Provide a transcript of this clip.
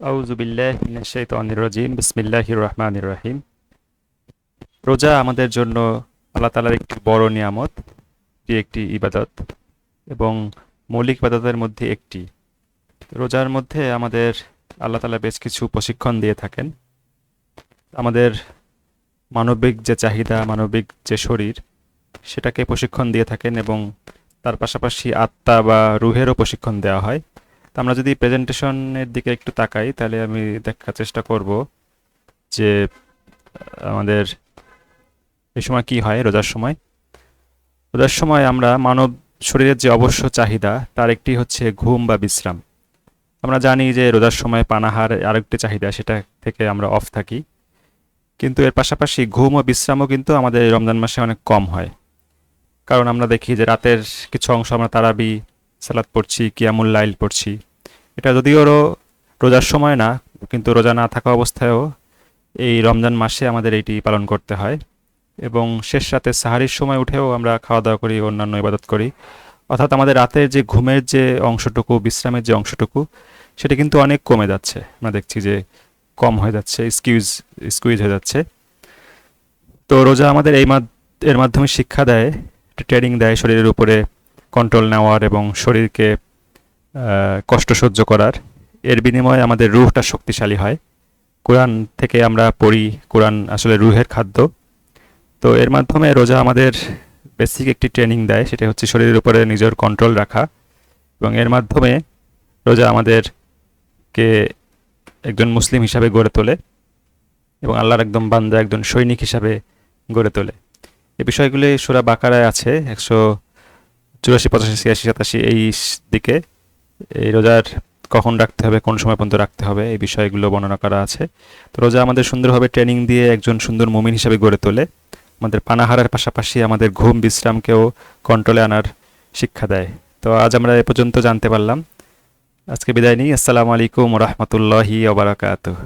আউজুবিল্লাহিম রহিম। রোজা আমাদের জন্য আল্লাহ তালার একটি বড় নিয়ামত, এটি একটি ইবাদত এবং মৌলিক ইবাদতের মধ্যে একটি। রোজার মধ্যে আমাদের আল্লাহ তালা বেশ কিছু প্রশিক্ষণ দিয়ে থাকেন। আমাদের মানবিক যে চাহিদা, মানবিক যে শরীর, সেটাকে প্রশিক্ষণ দিয়ে থাকেন এবং তার পাশাপাশি আত্মা বা রুহেরও প্রশিক্ষণ দেওয়া হয়। তো আমরা যদি প্রেজেন্টেশনের দিকে একটু তাকাই, তাহলে আমি দেখার চেষ্টা করব যে আমাদের এই সময় কি হয়, রোজার সময়। রোজার সময় আমরা মানব শরীরের যে অবশ্য চাহিদা, তার একটি হচ্ছে ঘুম বা বিশ্রাম। আমরা জানি যে রোজার সময় পানাহার আরেকটি চাহিদা, সেটা থেকে আমরা অফ থাকি। কিন্তু এর পাশাপাশি ঘুম ও বিশ্রামও কিন্তু আমাদের রমজান মাসে অনেক কম হয়। কারণ আমরা দেখি যে রাতের কিছু অংশ আমরা তারাবি সালাদ পড়ছি, কিয়ামুল লাইল পড়ছি। এটা যদিও রোজার সময় না, কিন্তু রোজা না থাকা অবস্থায়ও এই রমজান মাসে আমাদের এইটি পালন করতে হয় এবং শেষ রাতে সাহারির সময় উঠেও আমরা খাওয়া দাওয়া করি, অন্যান্য ইবাদত করি। অর্থাৎ আমাদের রাতের যে ঘুমের যে অংশটুকু, বিশ্রামের যে অংশটুকু, সেটা কিন্তু অনেক কমে যাচ্ছে। আমরা দেখছি যে কম হয়ে যাচ্ছে স্কিউজ স্কুইজ হয়ে যাচ্ছে। তো রোজা আমাদের এই এর মাধ্যমে শিক্ষা দেয় ট্রেনিং দেয় শরীরের উপরে। কন্ট্রোল নেওয়ার এবং শরীরকে কষ্ট সহ্য করার। এর বিনিময়ে আমাদের রুহটা শক্তিশালী হয়। কোরআন থেকে আমরা পড়ি, কোরআন আসলে রুহের খাদ্য। তো এর মাধ্যমে রোজা আমাদের বেসিক একটি ট্রেনিং দেয়, সেটা হচ্ছে শরীরের উপরে নিজের কন্ট্রোল রাখা। এবং এর মাধ্যমে রোজা আমাদেরকে একজন মুসলিম হিসাবে গড়ে তোলে এবং আল্লাহর একদম বান্দা, একজন সৈনিক হিসাবে গড়ে তোলে। এ বিষয়গুলি সুরা বাকারায় আছে, একশো চুরাশি, পঁচাশি, ছিয়াশি, সাতাশি, এই দিকে, এই রোজার কখন রাখতে হবে, কোন সময় পর্যন্ত রাখতে হবে, এই বিষয়গুলো বর্ণনা করা আছে। তো রোজা আমাদের সুন্দরভাবে ট্রেনিং দিয়ে একজন সুন্দর মুমিন হিসাবে গড়ে তোলে। আমাদের পানাহারের পাশাপাশি আমাদের ঘুম বিশ্রামকেও কন্ট্রোলে আনার শিক্ষা দেয়। তো আজ আমরা এ পর্যন্ত জানতে পারলাম। আজকে বিদায় নিই। আসসালামু আলাইকুম রহমতুল্লাহি ওবরাকাতুহ